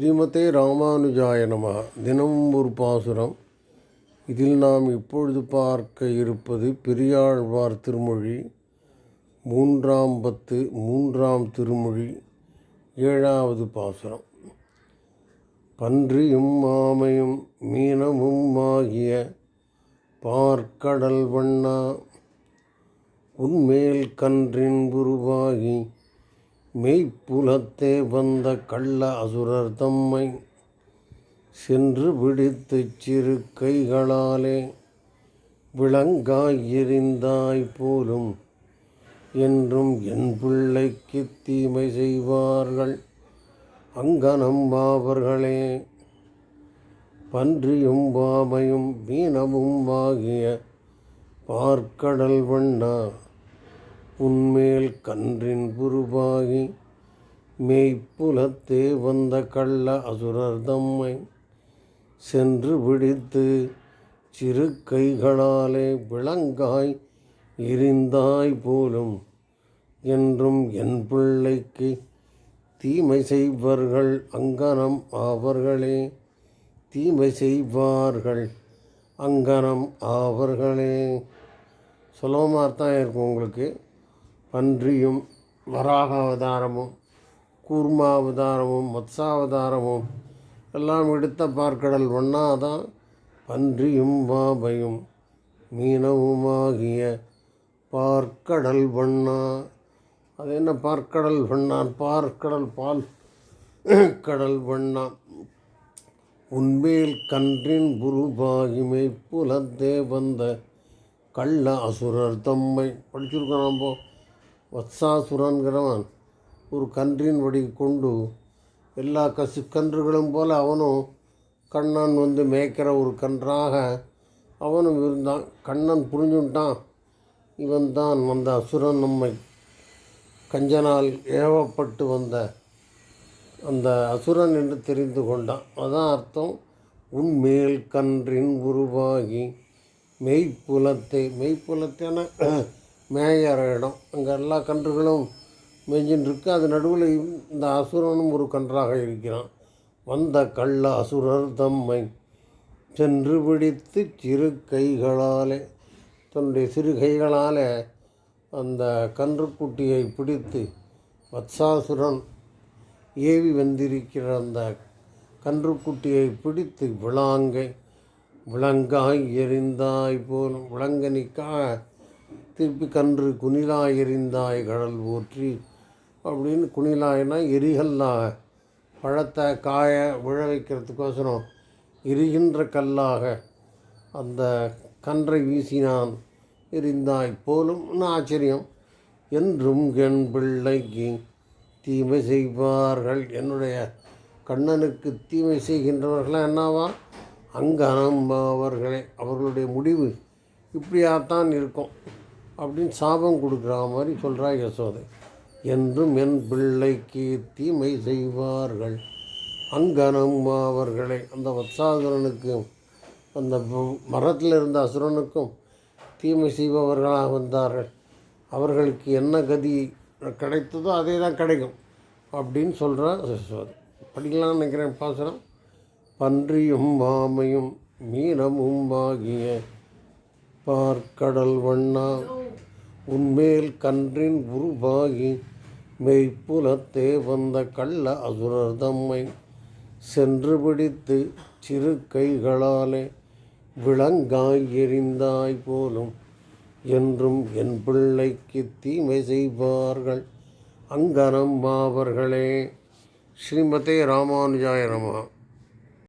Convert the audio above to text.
ஸ்ரீமதே ராமானுஜாய நம. தினமும் ஒரு பாசுரம். இதில் நாம் இப்பொழுது பார்க்க இருப்பது பெரியாழ்வார் திருமொழி. மூன்றாம் பத்து மூன்றாம் திருமொழி ஏழாவது பாசுரம். பன்றியும் மாமையும் மீனமும் ஆகிய பார்க்கடல் வண்ணா. உன்மேல் கன்றின் உருவாகி மெய்ப்புலத்தே வந்த கள்ள அசுரர் தம்மை சென்று பிடித்துச் சிறு கைகளாலே விளங்காயிருந்தாய் போலும் என்றும் என் பிள்ளைக்கு தீமை செய்வார்கள். அங்கனம் பாவர்களே பன்றியும் பாமையும் மீனமும் ஆகிய பார்க்கடல் வண்ணா உன்மேல் கன்றின் புருவாகி மெய்ப்புலத்தே வந்த கள்ள அசுரர் தம்மை சென்று பிடித்து சிறு கைகளாலே விளங்காய் எரிந்தாய் போலும் என்றும் என் பிள்ளைக்கு தீமை செய்வர்கள் அங்கனம் ஆவர்களே தீமை செய்வார்கள் அங்கனம் ஆவர்களே. சுலபமாக தான் இருக்கும் உங்களுக்கு? பன்றியும் வராக அவதாரமும் கூர்மா அவதாரமும் மத்சாவதாரமும் எல்லாம் எடுத்த பார்க்கடல் ஒன்றாதான் பன்றியும் வாபையும் மீனவுமாகிய பார்க்கடல் வண்ணா. அது என்ன பார்க்கடல் வண்ணான் பார்க்கடல் பால். கடல் வண்ணா. உன்மேல் கன்றின் குருபாகிமை புலத்தே வந்த கள்ள அசுரர் தம்மை. படிச்சிருக்கோம் நம்ம. வத்சாசுரன்கிறவன் ஒரு கன்றின் வடி கொண்டு எல்லா கசு கன்றுகளும் போல் அவனும் கண்ணன் வந்து மேய்க்கிற ஒரு கன்றாக அவனும் இருந்தான். கண்ணன் புரிஞ்சுட்டான். இவன் தான் வந்த அசுரன் நம்மை கஞ்சனால் ஏவப்பட்டு வந்த அந்த அசுரன் என்று தெரிந்து கொண்டான். அதான் அர்த்தம். உன்மேல் கன்றின் உருவாகி மெய்ப்புலத்தை மெய்ப்புலத்தென மேயற இடம். அங்கே எல்லா கன்றுகளும் மேய்ஞ்சின்னு இருக்கு அது நடுவில் இந்த அசுரனும் ஒரு கன்றாக இருக்கிறான். வந்த கள்ள அசுரர் தம்மை சென்று பிடித்து சிறு கைகளாலே தன்னுடைய சிறு கைகளாலே அந்த கன்றுக்குட்டியை பிடித்து வத்சாசுரன் ஏவி வந்திருக்கிற அந்த கன்றுக்குட்டியை பிடித்து விளாங்கை. விளங்காய் எரிந்தாய் போலும். விளங்கனிக்காக திருப்பி கன்று குனிலா எரிந்தாய் கடல் ஊற்றி அப்படின்னு குனிலாய்னா எரிகல்லாக பழத்தை காய விழ வைக்கிறதுக்கோசரம் எரிகின்ற கல்லாக அந்த கன்றை வீசினான். எரிந்தாய் போலும் ஆச்சரியம்? என்றும் என் பிள்ளைக்கு தீமை செய்வார்கள். என்னுடைய கண்ணனுக்கு தீமை செய்கின்றவர்களாம் என்னவா? அங்கனம் அவர்களுடைய முடிவு இப்படியாத்தான் இருக்கும். அப்படின்னு சாபம் கொடுக்குற மாதிரி சொல்கிறா யசோதை. என்றும் என் பிள்ளைக்கு தீமை செய்வார்கள். அங்கனம் அவர்களை. அந்த வத்சாசுரனுக்கும் அந்த மரத்தில் இருந்த அசுரனுக்கும் தீமை செய்பவர்களாக வந்தார்கள். அவர்களுக்கு என்ன கதி கிடைத்ததோ அதே தான் கிடைக்கும் அப்படின்னு சொல்கிறா யசோதை. படிக்கலாம்னு நினைக்கிறேன் பாசனம் பன்றியும் மாமையும் மீனமும் ஆகிய பார்க்கடல் வண்ணா உன்மேல் கன்றின் உருவாகி மெய்ப்புலத்தே வந்த கள்ள அசுரர் தம்மை சென்று பிடித்து சிறு கைகளாலே விளங்காய் எரிந்தாய் போலும் என்றும் என் பிள்ளைக்கு தீமை செய்வார்கள். அங்கனம் மாவர்களே ஸ்ரீமதே ராமானுஜாய நம.